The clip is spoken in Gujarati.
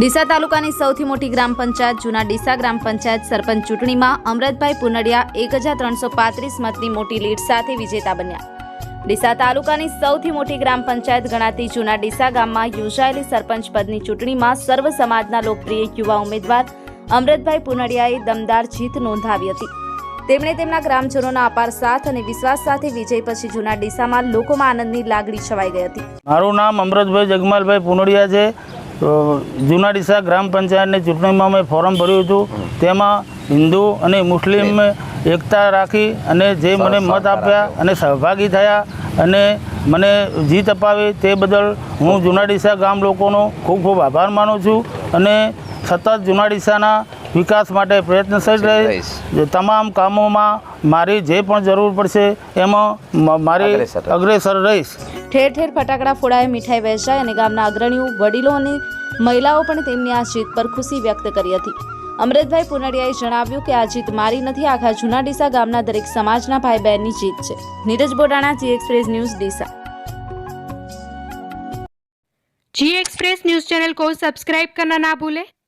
ડીસા તાલુકાની સૌથી મોટી ગ્રામ પંચાયત, જૂના ડીસા ગ્રામ પંચાયત સરપંચ ચૂંટણીમાં અમરતભાઈ પુનડિયા એક હજાર ત્રણસો પાંત્રીસ મતની મોટી લીડ સાથે વિજેતા બન્યા. ડીસા તાલુકાની સૌથી મોટી ગ્રામ પંચાયત ગણાતી જૂના ડીસા ગામમાં યોજાયેલી સરપંચ પદની ચૂંટણીમાં સર્વ સમાજના લોકપ્રિય યુવા ઉમેદવાર અમરતભાઈ પુનડિયાએ દમદાર જીત નોંધાવી હતી. તેમણે તેમના ગ્રામજનોના અપાર સાથ અને વિશ્વાસ સાથે વિજય પછી જૂના ડીસામાં લોકોમાં આનંદની લાગણી છવાઈ ગઈ હતી. મારું નામ અમૃતભાઈ જગમાલભાઈ પુનડિયા છે. અ, જૂના ડીસા ગ્રામ પંચાયતની ચૂંટણીમાં મેં ફોર્મ ભર્યું હતું. તેમાં હિન્દુ અને મુસ્લિમ એકતા રાખી અને જે મને મત આપ્યા અને સહભાગી થયા અને મને જીત અપાવી તે બદલ હું જુનાડીસા ગામ લોકોનો ખૂબ ખૂબ આભાર માનું છું અને સતત જૂના ડીસાના વિકાસ માટે પ્રયત્નશીલ રહીશ તમામ કામોમાં મારી જે પણ જરૂર પડશે એમાં મ- મારી અગ્રેસર રહીશ. અગ્રેસર રહીશ ઠેર ઠેર ફટાકડા ફોડાય મીઠાઈ વહેંચાય અને ગામના અગ્રણીઓ વડીલો અને મહિલાઓ પણ તેમની આ જીત પર ખુશી વ્યક્ત કરી હતી અમૃતભાઈ પુનડિયાએ જણાવ્યું કે આ જીત મારી નથી આખા જૂના ડીસા ગામના દરેક સમાજના ભાઈ બહેનની જીત છે Neeraj Bodana ji Express News Deesa ji Express News channel को सब्सक्राइब करना ना भूलें